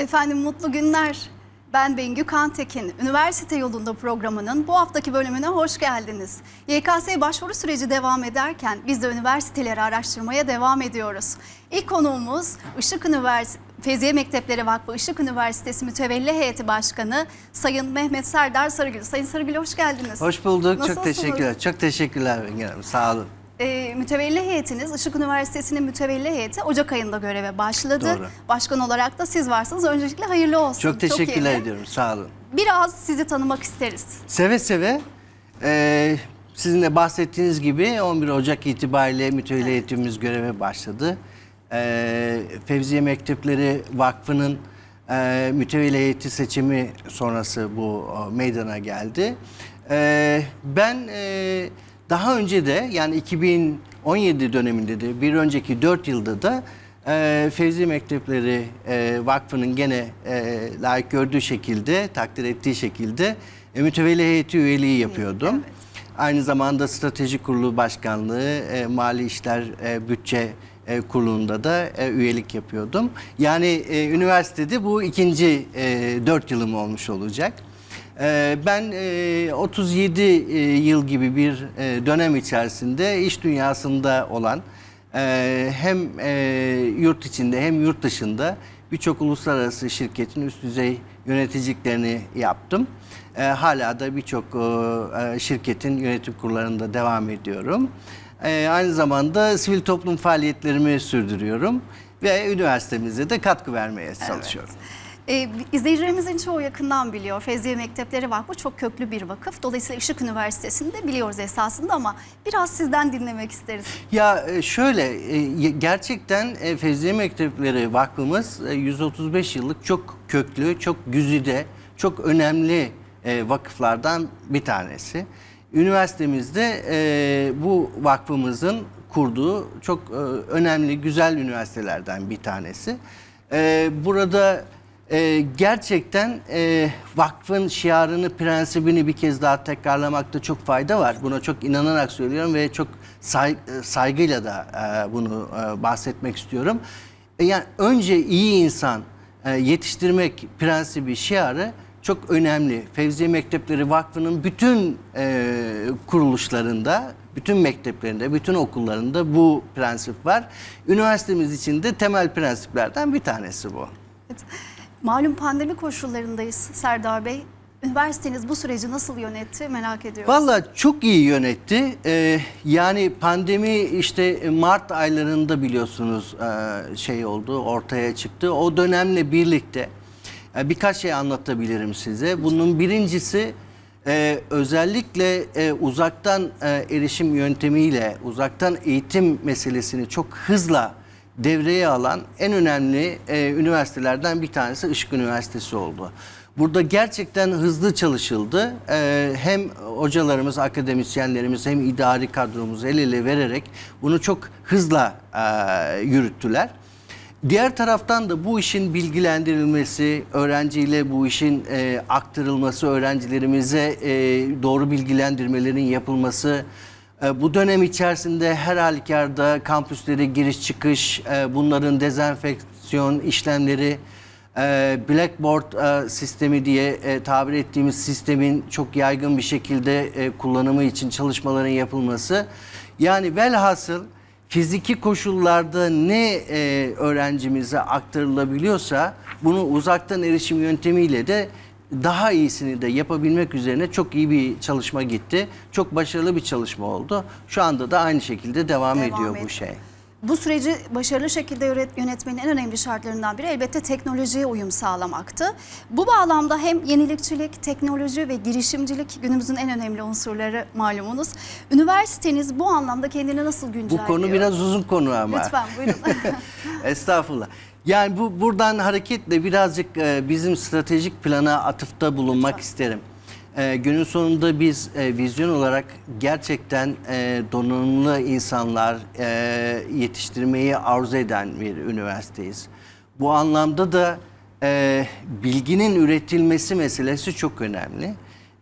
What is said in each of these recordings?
Efendim mutlu günler. Ben Bengü Kantekin. Üniversite yolunda programının bu haftaki bölümüne hoş geldiniz. YKS başvuru süreci devam ederken biz de üniversiteleri araştırmaya devam ediyoruz. İlk konuğumuz Işık Üniversitesi Feyziye Mektepleri Vakfı Işık Üniversitesi Mütevelli Heyeti Başkanı Sayın Mehmet Serdar Sarıgül. Sayın Sarıgül hoş geldiniz. Hoş bulduk. Nasılsınız? Çok teşekkürler. Çok teşekkürler Bengü Hanım. Sağ olun. Ee, mütevelli heyetiniz, Işık Üniversitesi'nin mütevelli heyeti Ocak ayında göreve başladı. Doğru. Başkan olarak da siz varsınız. Öncelikle hayırlı olsun. Çok teşekkürler iyi. ediyorum. Sağ olun. Biraz sizi tanımak isteriz. Seve seve e, sizin de bahsettiğiniz gibi 11 Ocak itibariyle mütevelli eğitimimiz göreve başladı. E, Fevziye Mektepleri Vakfı'nın e, mütevelli heyeti seçimi sonrası bu e, meydana geldi. E, ben e, daha önce de yani 2017 döneminde de bir önceki 4 yılda da e, Fevzi Mektepleri e, Vakfı'nın gene e, layık gördüğü şekilde, takdir ettiği şekilde e, mütevelli heyeti üyeliği yapıyordum. Evet. Aynı zamanda strateji kurulu başkanlığı, e, mali işler, e, bütçe e, kurulunda da e, üyelik yapıyordum. Yani e, üniversitede bu ikinci e, dört yılım olmuş olacak. E, ben e, 37 e, yıl gibi bir e, dönem içerisinde iş dünyasında olan e, hem e, yurt içinde hem yurt dışında birçok uluslararası şirketin üst düzey yöneticiliklerini yaptım. E, hala da birçok e, e, şirketin yönetim kurullarında devam ediyorum. E, aynı zamanda sivil toplum faaliyetlerimi sürdürüyorum ve üniversitemize de katkı vermeye çalışıyorum. Ee, izleyicilerimizin çoğu yakından biliyor. Fevziye Mektepleri Vakfı çok köklü bir vakıf. Dolayısıyla Işık Üniversitesi'ni de biliyoruz esasında ama biraz sizden dinlemek isteriz. Ya e, şöyle e, gerçekten e, Fevziye Mektepleri Vakfımız e, 135 yıllık çok köklü, çok güzide, çok önemli e, vakıflardan bir tanesi. Üniversitemizde e, bu vakfımızın kurduğu çok e, önemli, güzel üniversitelerden bir tanesi. E, Burada ee, gerçekten e, vakfın şiarını, prensibini bir kez daha tekrarlamakta çok fayda var. Buna çok inanarak söylüyorum ve çok say- e, saygıyla da e, bunu e, bahsetmek istiyorum. E, yani önce iyi insan e, yetiştirmek prensibi, şiarı çok önemli. Fevziye Mektepleri Vakfı'nın bütün e, kuruluşlarında, bütün mekteplerinde, bütün okullarında bu prensip var. Üniversitemiz için de temel prensiplerden bir tanesi bu. Evet. Malum pandemi koşullarındayız Serdar Bey. Üniversiteniz bu süreci nasıl yönetti merak ediyoruz. Valla çok iyi yönetti. Ee, yani pandemi işte Mart aylarında biliyorsunuz e, şey oldu, ortaya çıktı. O dönemle birlikte e, birkaç şey anlatabilirim size. Bunun birincisi e, özellikle uzaktan erişim yöntemiyle, uzaktan eğitim meselesini çok hızla devreye alan en önemli e, üniversitelerden bir tanesi Işık Üniversitesi oldu. Burada gerçekten hızlı çalışıldı. E, hem hocalarımız, akademisyenlerimiz hem idari kadromuz el ele vererek bunu çok hızla e, yürüttüler. Diğer taraftan da bu işin bilgilendirilmesi, öğrenciyle bu işin e, aktarılması, öğrencilerimize e, doğru bilgilendirmelerin yapılması, bu dönem içerisinde her halükarda kampüslere giriş çıkış, e, bunların dezenfeksiyon işlemleri, e, blackboard e, sistemi diye e, tabir ettiğimiz sistemin çok yaygın bir şekilde e, kullanımı için çalışmaların yapılması. Yani velhasıl fiziki koşullarda ne e, öğrencimize aktarılabiliyorsa bunu uzaktan erişim yöntemiyle de daha iyisini de yapabilmek üzerine çok iyi bir çalışma gitti. Çok başarılı bir çalışma oldu. Şu anda da aynı şekilde devam, Devam ediyor ediyor. bu şey. Bu süreci başarılı şekilde yönet- yönetmenin en önemli şartlarından biri elbette teknolojiye uyum sağlamaktı. Bu bağlamda hem yenilikçilik, teknoloji ve girişimcilik günümüzün en önemli unsurları malumunuz. Üniversiteniz bu anlamda kendini nasıl Bu güncelliyor? konu biraz uzun konu ama. Lütfen buyurun. Estağfurullah. Yani bu buradan hareketle birazcık e, bizim stratejik plana atıfta bulunmak isterim. E, günün sonunda biz e, vizyon olarak gerçekten e, donanımlı insanlar e, yetiştirmeyi arzu eden bir üniversiteyiz. Bu anlamda da e, bilginin üretilmesi meselesi çok önemli.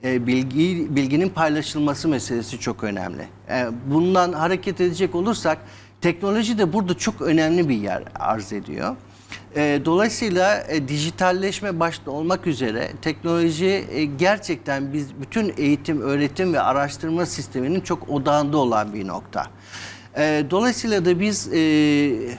E, bilgi bilginin paylaşılması meselesi çok önemli. E, bundan hareket edecek olursak teknoloji de burada çok önemli bir yer arz ediyor. E, dolayısıyla e, dijitalleşme başta olmak üzere teknoloji e, gerçekten biz bütün eğitim, öğretim ve araştırma sisteminin çok odağında olan bir nokta. E, dolayısıyla da biz e,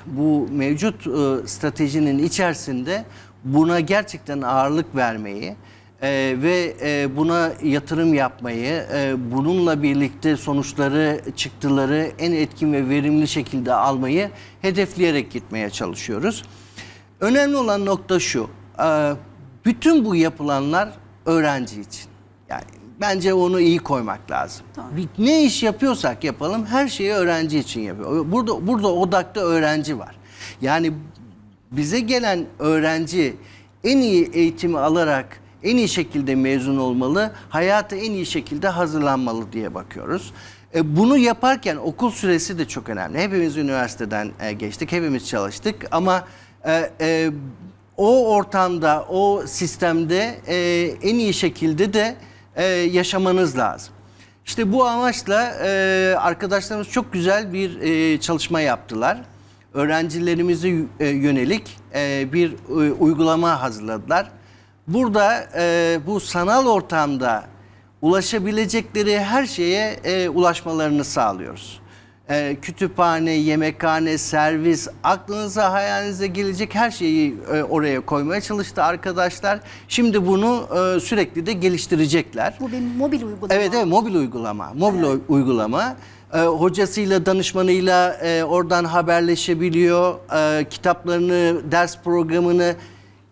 bu mevcut e, stratejinin içerisinde buna gerçekten ağırlık vermeyi e, ve e, buna yatırım yapmayı, e, bununla birlikte sonuçları, çıktıları en etkin ve verimli şekilde almayı hedefleyerek gitmeye çalışıyoruz. Önemli olan nokta şu, e, bütün bu yapılanlar öğrenci için. Yani bence onu iyi koymak lazım. Bir- Ne iş yapıyorsak yapalım her şeyi öğrenci için yapıyor. Burada burada odakta öğrenci var. Yani bize gelen öğrenci en iyi eğitimi alarak en iyi şekilde mezun olmalı, hayata en iyi şekilde hazırlanmalı diye bakıyoruz. E, bunu yaparken okul süresi de çok önemli. Hepimiz üniversiteden e, geçtik, hepimiz çalıştık ama e, e, o ortamda, o sistemde e, en iyi şekilde de e, yaşamanız lazım. İşte bu amaçla e, arkadaşlarımız çok güzel bir e, çalışma yaptılar. Öğrencilerimize e, yönelik e, bir e, uygulama hazırladılar. Burada e, bu sanal ortamda ulaşabilecekleri her şeye e, ulaşmalarını sağlıyoruz. E, kütüphane, yemekhane, servis, aklınıza hayalinize gelecek her şeyi e, oraya koymaya çalıştı arkadaşlar. Şimdi bunu e, sürekli de geliştirecekler. Bu bir mobil uygulama. Evet evet mobil uygulama. Mobil u- uygulama. Ee, hocasıyla, danışmanıyla e, oradan haberleşebiliyor. Ee, kitaplarını, ders programını.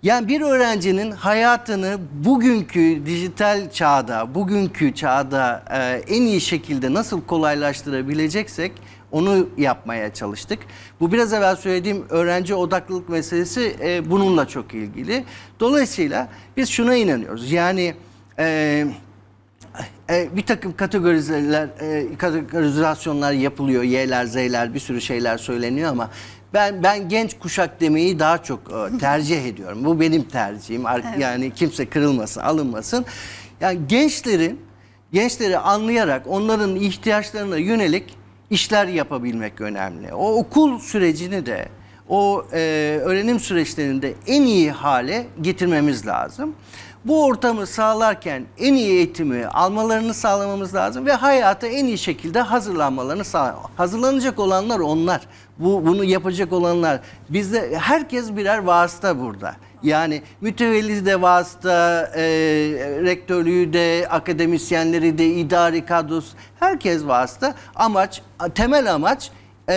Yani bir öğrencinin hayatını bugünkü dijital çağda, bugünkü çağda e, en iyi şekilde nasıl kolaylaştırabileceksek onu yapmaya çalıştık. Bu biraz evvel söylediğim öğrenci odaklılık meselesi e, bununla çok ilgili. Dolayısıyla biz şuna inanıyoruz. Yani e, e, bir takım kategorizeler, e, kategorizasyonlar yapılıyor. Y'ler, Z'ler bir sürü şeyler söyleniyor ama ben ben genç kuşak demeyi daha çok e, tercih ediyorum. Bu benim tercihim. Ar- Yani kimse kırılmasın, alınmasın. Yani gençlerin gençleri anlayarak onların ihtiyaçlarına yönelik işler yapabilmek önemli. O okul sürecini de o e, öğrenim süreçlerini de en iyi hale getirmemiz lazım. Bu ortamı sağlarken en iyi eğitimi almalarını sağlamamız lazım ve hayata en iyi şekilde hazırlanmalarını sağ. Hazırlanacak olanlar onlar. Bu bunu yapacak olanlar. Bizde herkes birer vasıta burada. Yani mütevelli de vasıta, e, rektörlüğü de, akademisyenleri de, idari kadrosu herkes vasıta. Amaç, temel amaç e,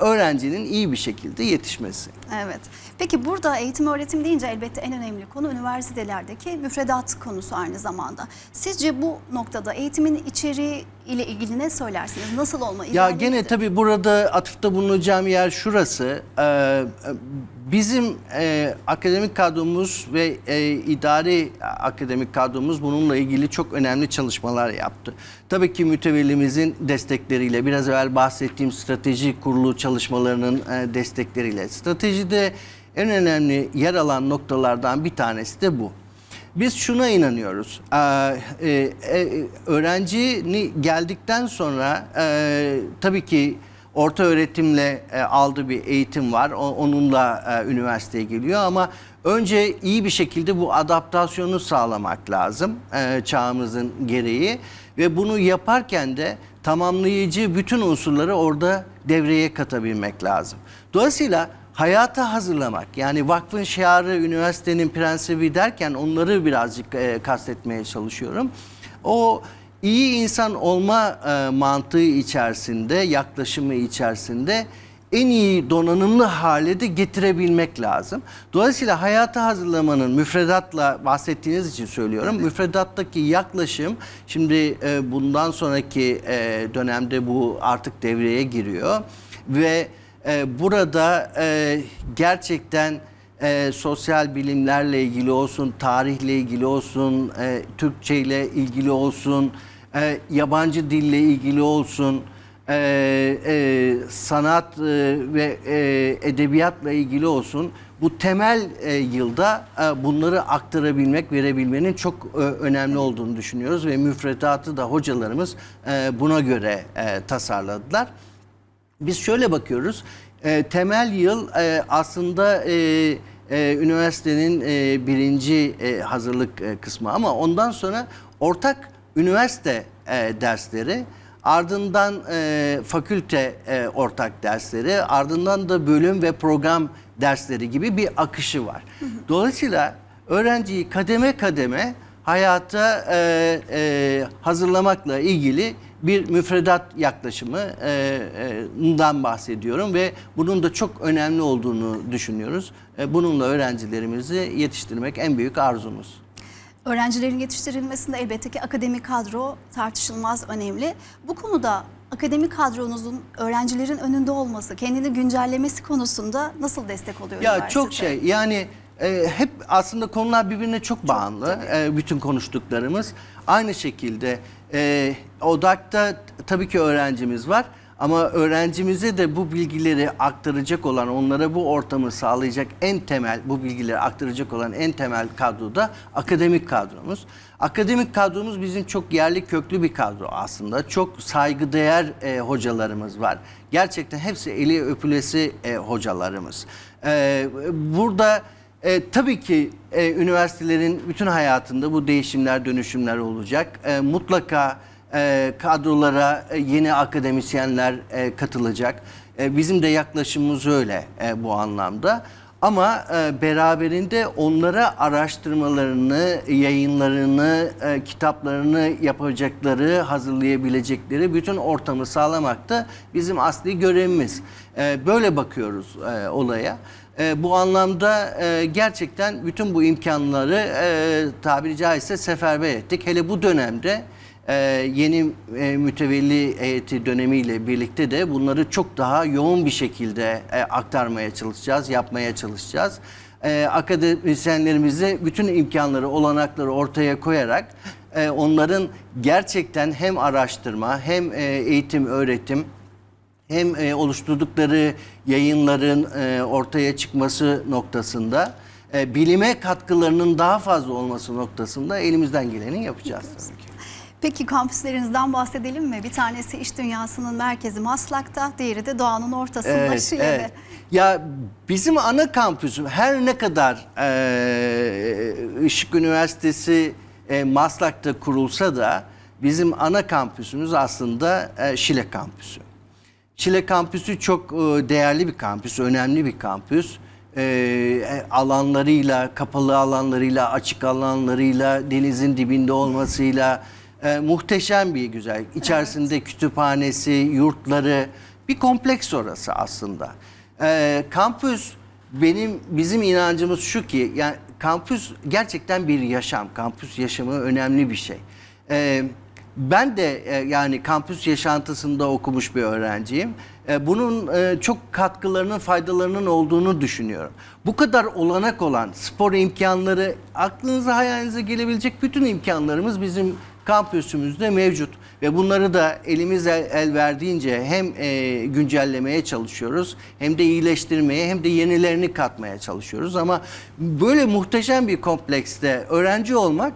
öğrencinin iyi bir şekilde yetişmesi. Evet. Peki burada eğitim öğretim deyince elbette en önemli konu üniversitelerdeki müfredat konusu aynı zamanda. Sizce bu noktada eğitimin içeriği ile ilgili ne söylersiniz? Nasıl olma Ya gene nedir? tabii burada atıfta bulunacağım yer şurası. Ee, bizim e, akademik kadromuz ve e, idari akademik kadromuz bununla ilgili çok önemli çalışmalar yaptı. Tabii ki mütevellimizin destekleriyle, biraz evvel bahsettiğim strateji kurulu çalışmalarının e, destekleriyle. Stratejide en önemli yer alan noktalardan bir tanesi de bu. Biz şuna inanıyoruz. Ee, e, e, öğrenci geldikten sonra e, tabii ki orta öğretimle e, aldığı bir eğitim var. O- onunla e, üniversiteye geliyor ama önce iyi bir şekilde bu adaptasyonu sağlamak lazım e, çağımızın gereği ve bunu yaparken de tamamlayıcı bütün unsurları orada devreye katabilmek lazım. Dolayısıyla hayata hazırlamak yani vakfın şiarı, üniversitenin prensibi derken onları birazcık e, kastetmeye çalışıyorum. O iyi insan olma e, mantığı içerisinde, yaklaşımı içerisinde en iyi donanımlı hale de getirebilmek lazım. Dolayısıyla hayata hazırlamanın müfredatla bahsettiğiniz için söylüyorum. Müfredattaki yaklaşım şimdi e, bundan sonraki e, dönemde bu artık devreye giriyor ve e, burada e, gerçekten e, sosyal bilimlerle ilgili olsun, tarihle ilgili olsun, e, Türkçe ile ilgili olsun, e, yabancı dille ilgili olsun, e, e, sanat e, ve e, edebiyatla ilgili olsun. Bu temel e, yılda e, bunları aktarabilmek, verebilmenin çok e, önemli olduğunu düşünüyoruz ve müfredatı da hocalarımız e, buna göre e, tasarladılar. Biz şöyle bakıyoruz. e, temel yıl e, aslında e, e, üniversitenin e, birinci e, hazırlık e, kısmı ama ondan sonra ortak üniversite e, dersleri ardından e, fakülte e, ortak dersleri ardından da bölüm ve program dersleri gibi bir akışı var. Dolayısıyla öğrenciyi kademe kademe hayata e, e, hazırlamakla ilgili bir müfredat yaklaşımından bahsediyorum ve bunun da çok önemli olduğunu düşünüyoruz. E, bununla öğrencilerimizi yetiştirmek en büyük arzumuz. Öğrencilerin yetiştirilmesinde elbette ki akademik kadro tartışılmaz önemli. Bu konuda akademik kadronuzun öğrencilerin önünde olması, kendini güncellemesi konusunda nasıl destek oluyor Ya çok şey yani e, hep aslında konular birbirine çok bağlı e, bütün konuştuklarımız. Aynı şekilde e, ODAK'ta tabii ki öğrencimiz var ama öğrencimize de bu bilgileri aktaracak olan onlara bu ortamı sağlayacak en temel bu bilgileri aktaracak olan en temel kadro da akademik kadromuz. Akademik kadromuz bizim çok yerli köklü bir kadro aslında. Çok saygıdeğer e, hocalarımız var. Gerçekten hepsi eli öpülesi e, hocalarımız. E, burada e, tabii ki e, üniversitelerin bütün hayatında bu değişimler, dönüşümler olacak. E, mutlaka e, kadrolara e, yeni akademisyenler e, katılacak. E, bizim de yaklaşımımız öyle e, bu anlamda. Ama e, beraberinde onlara araştırmalarını, yayınlarını, e, kitaplarını yapacakları, hazırlayabilecekleri bütün ortamı sağlamak da bizim asli görevimiz. E, böyle bakıyoruz olaya. Bu anlamda gerçekten bütün bu imkanları tabiri caizse seferber ettik. Hele bu dönemde e, yeni e, mütevelli heyeti dönemiyle birlikte de bunları çok daha yoğun bir şekilde e, aktarmaya çalışacağız, yapmaya çalışacağız. E, akademisyenlerimize bütün imkanları, olanakları ortaya koyarak e, onların gerçekten hem araştırma hem eğitim, öğretim hem oluşturdukları yayınların ortaya çıkması noktasında bilime katkılarının daha fazla olması noktasında elimizden geleni yapacağız tabii ki. Peki kampüslerinizden bahsedelim mi? Bir tanesi iş dünyasının merkezi Maslak'ta, diğeri de doğanın ortasında Şile'de. Ya bizim ana kampüsüm her ne kadar e, Işık Üniversitesi e, Maslak'ta kurulsa da bizim ana kampüsümüz aslında e, Şile kampüsü. Şile kampüsü çok e, değerli bir kampüs, önemli bir kampüs. E, e, alanlarıyla, kapalı alanlarıyla, açık alanlarıyla, denizin dibinde olmasıyla e, muhteşem bir güzel. İçerisinde kütüphanesi, yurtları, bir kompleks orası aslında. E, kampüs benim bizim inancımız şu ki yani kampüs gerçekten bir yaşam. Kampüs yaşamı önemli bir şey. E, ben de e, yani kampüs yaşantısında okumuş bir öğrenciyim. E, bunun e, çok katkılarının, faydalarının olduğunu düşünüyorum. Bu kadar olanak olan spor imkanları, aklınıza hayalinize gelebilecek bütün imkanlarımız bizim kampüsümüzde mevcut. Ve bunları da elimiz el, el verdiğince hem e, güncellemeye çalışıyoruz hem de iyileştirmeye hem de yenilerini katmaya çalışıyoruz. Ama böyle muhteşem bir komplekste öğrenci olmak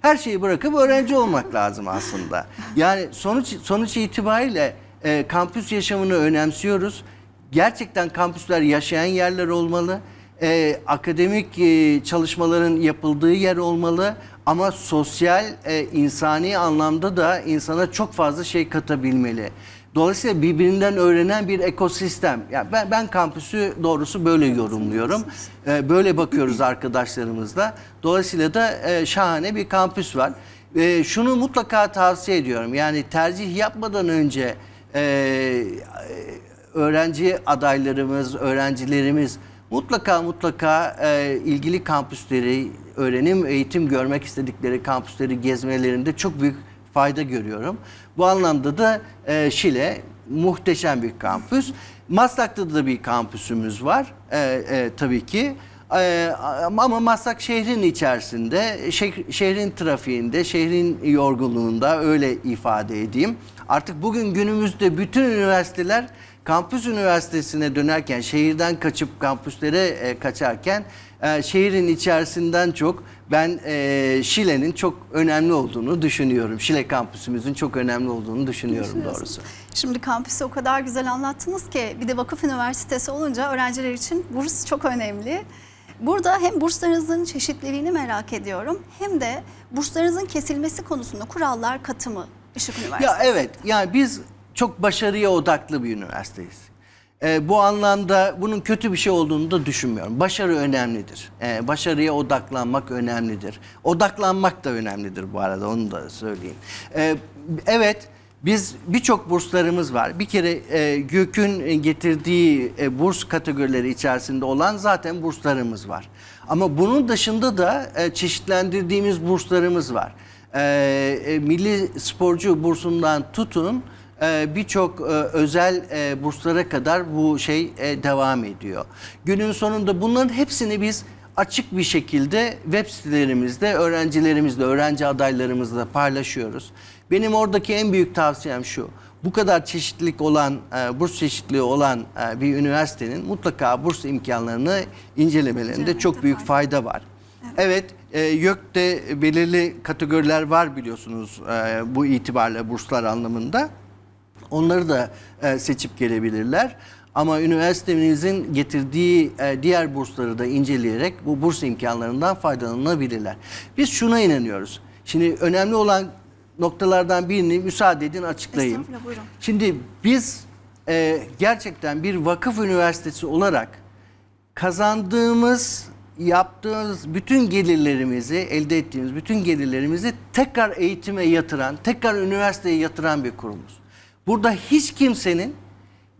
her şeyi bırakıp öğrenci olmak lazım aslında. Yani sonuç sonuç itibariyle e, kampüs yaşamını önemsiyoruz. Gerçekten kampüsler yaşayan yerler olmalı. E, akademik e, çalışmaların yapıldığı yer olmalı. Ama sosyal, e, insani anlamda da insana çok fazla şey katabilmeli. Dolayısıyla birbirinden öğrenen bir ekosistem. Yani ben, ben kampüsü doğrusu böyle yorumluyorum. Ee, böyle bakıyoruz arkadaşlarımızla. Dolayısıyla da e, şahane bir kampüs var. E, şunu mutlaka tavsiye ediyorum. Yani tercih yapmadan önce e, öğrenci adaylarımız, öğrencilerimiz mutlaka mutlaka e, ilgili kampüsleri, öğrenim, eğitim görmek istedikleri kampüsleri gezmelerinde çok büyük fayda görüyorum. Bu anlamda da e, Şile muhteşem bir kampüs. Maslak'ta da bir kampüsümüz var e, e, tabii ki. E, ama Maslak şehrin içerisinde, şeh- şehrin trafiğinde, şehrin yorgunluğunda öyle ifade edeyim. Artık bugün günümüzde bütün üniversiteler kampüs üniversitesine dönerken, şehirden kaçıp kampüslere e, kaçarken e, şehrin içerisinden çok ben e, Şile'nin çok önemli olduğunu düşünüyorum. Şile kampüsümüzün çok önemli olduğunu düşünüyorum doğrusu. Şimdi kampüsü o kadar güzel anlattınız ki bir de vakıf üniversitesi olunca öğrenciler için burs çok önemli. Burada hem burslarınızın çeşitliliğini merak ediyorum hem de burslarınızın kesilmesi konusunda kurallar katı mı Işık Üniversitesi? Ya evet yani biz çok başarıya odaklı bir üniversiteyiz. Ee, bu anlamda bunun kötü bir şey olduğunu da düşünmüyorum. Başarı önemlidir. Ee, başarıya odaklanmak önemlidir. Odaklanmak da önemlidir bu arada onu da söyleyeyim. Ee, evet biz birçok burslarımız var. Bir kere e, GÖK'ün getirdiği e, burs kategorileri içerisinde olan zaten burslarımız var. Ama bunun dışında da e, çeşitlendirdiğimiz burslarımız var. E, e, Milli Sporcu bursundan tutun e, birçok e, özel e, burslara kadar bu şey e, devam ediyor. Günün sonunda bunların hepsini biz açık bir şekilde web sitelerimizde öğrencilerimizle, öğrenci adaylarımızla paylaşıyoruz. Benim oradaki en büyük tavsiyem şu. Bu kadar çeşitlilik olan, e, burs çeşitliliği olan e, bir üniversitenin mutlaka burs imkanlarını incelemelerinde çok büyük fayda fayda var. Evet, e, YÖK'te belirli kategoriler var biliyorsunuz e, bu itibarla burslar anlamında. Onları da e, seçip gelebilirler. Ama üniversitemizin getirdiği e, diğer bursları da inceleyerek bu burs imkanlarından faydalanabilirler. Biz şuna inanıyoruz. Şimdi önemli olan noktalardan birini müsaade edin açıklayayım. Şimdi biz e, gerçekten bir vakıf üniversitesi olarak kazandığımız, yaptığımız bütün gelirlerimizi, elde ettiğimiz bütün gelirlerimizi tekrar eğitime yatıran, tekrar üniversiteye yatıran bir kurumuz. Burada hiç kimsenin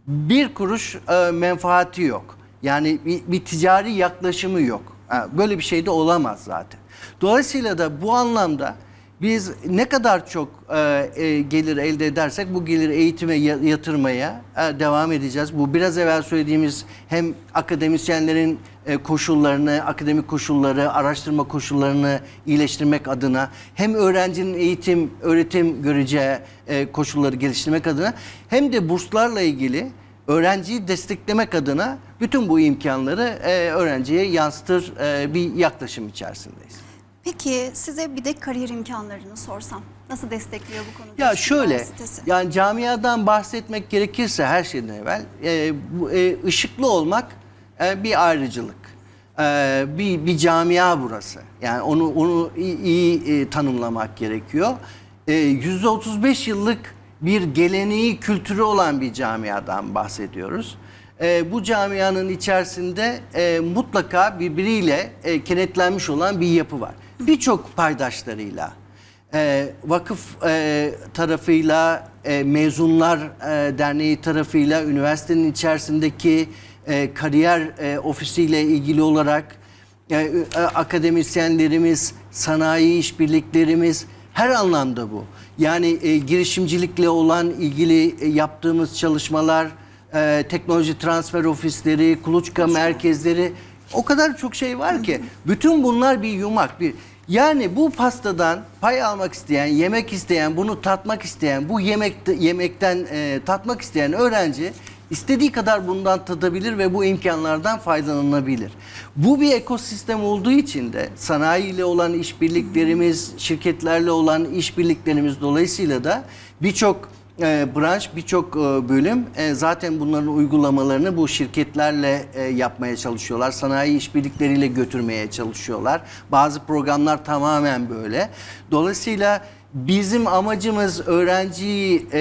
bir kuruş e, menfaati yok. Yani bir, bir ticari yaklaşımı yok. Böyle bir şey de olamaz zaten. Dolayısıyla da bu anlamda biz ne kadar çok e, e, gelir elde edersek bu gelir eğitime ya- yatırmaya e, devam edeceğiz. Bu biraz evvel söylediğimiz hem akademisyenlerin koşullarını, akademik koşulları, araştırma koşullarını iyileştirmek adına hem öğrencinin eğitim, öğretim göreceği e, koşulları geliştirmek adına hem de burslarla ilgili öğrenciyi desteklemek adına bütün bu imkanları e, öğrenciye yansıtır e, bir yaklaşım içerisindeyiz. Peki size bir de kariyer imkanlarını sorsam nasıl destekliyor bu konuda? Ya şöyle, yani camiadan bahsetmek gerekirse her şeyden evvel e, bu, e, ışıklı olmak e, bir ayrıcılık. E, bir, bir camia burası. Yani onu onu iyi, iyi, e, tanımlamak gerekiyor. E, %35 yıllık bir geleneği, kültürü olan bir camiadan bahsediyoruz. Bu camianın içerisinde e, mutlaka birbiriyle e, kenetlenmiş olan bir yapı var. Birçok paydaşlarıyla, e, vakıf e, tarafıyla, e, mezunlar e, derneği tarafıyla, üniversitenin içerisindeki e, kariyer e, ofisiyle ilgili olarak e, e, akademisyenlerimiz, sanayi işbirliklerimiz her anlamda bu. Yani e, girişimcilikle olan ilgili e, yaptığımız çalışmalar, e, teknoloji transfer ofisleri, kuluçka merkezleri o kadar çok şey var ki. Bütün bunlar bir yumak. Bir yani bu pastadan pay almak isteyen, yemek isteyen, bunu tatmak isteyen, bu yemekte, yemekten e, tatmak isteyen öğrenci istediği kadar bundan tadabilir ve bu imkanlardan faydalanabilir. Bu bir ekosistem olduğu için de sanayiyle olan işbirliklerimiz, şirketlerle olan işbirliklerimiz dolayısıyla da birçok e, branş, birçok e, bölüm e, zaten bunların uygulamalarını bu şirketlerle e, yapmaya çalışıyorlar. Sanayi işbirlikleriyle götürmeye çalışıyorlar. Bazı programlar tamamen böyle. Dolayısıyla bizim amacımız öğrenciyi, e,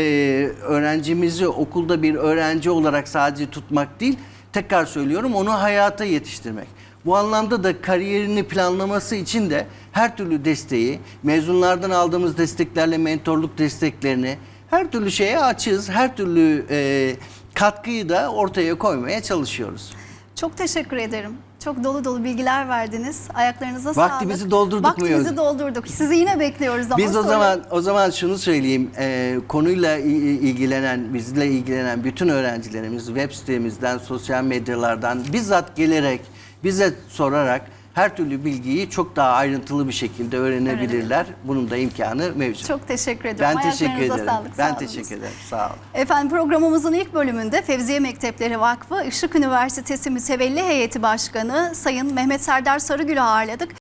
öğrencimizi okulda bir öğrenci olarak sadece tutmak değil, tekrar söylüyorum onu hayata yetiştirmek. Bu anlamda da kariyerini planlaması için de her türlü desteği, mezunlardan aldığımız desteklerle mentorluk desteklerini her türlü şeye açığız. Her türlü e, katkıyı da ortaya koymaya çalışıyoruz. Çok teşekkür ederim. Çok dolu dolu bilgiler verdiniz. Ayaklarınıza sağlık. Vaktimizi doldurduk mu Vaktimizi doldurduk. Sizi yine bekliyoruz ama Biz o sonra- zaman o zaman şunu söyleyeyim. e, konuyla ilgilenen, bizle ilgilenen bütün öğrencilerimiz web sitemizden, sosyal medyalardan bizzat gelerek, bize sorarak her türlü bilgiyi çok daha ayrıntılı bir şekilde öğrenebilirler. Bunun da imkanı mevcut. Çok teşekkür ediyorum. ben teşekkür ederim. Sağlık, ben sağ teşekkür ederim. Sağ olun. Efendim programımızın ilk bölümünde Fevziye Mektepleri Vakfı Işık Üniversitesi Mütevelli Heyeti Başkanı Sayın Mehmet Serdar Sarıgül'ü ağırladık.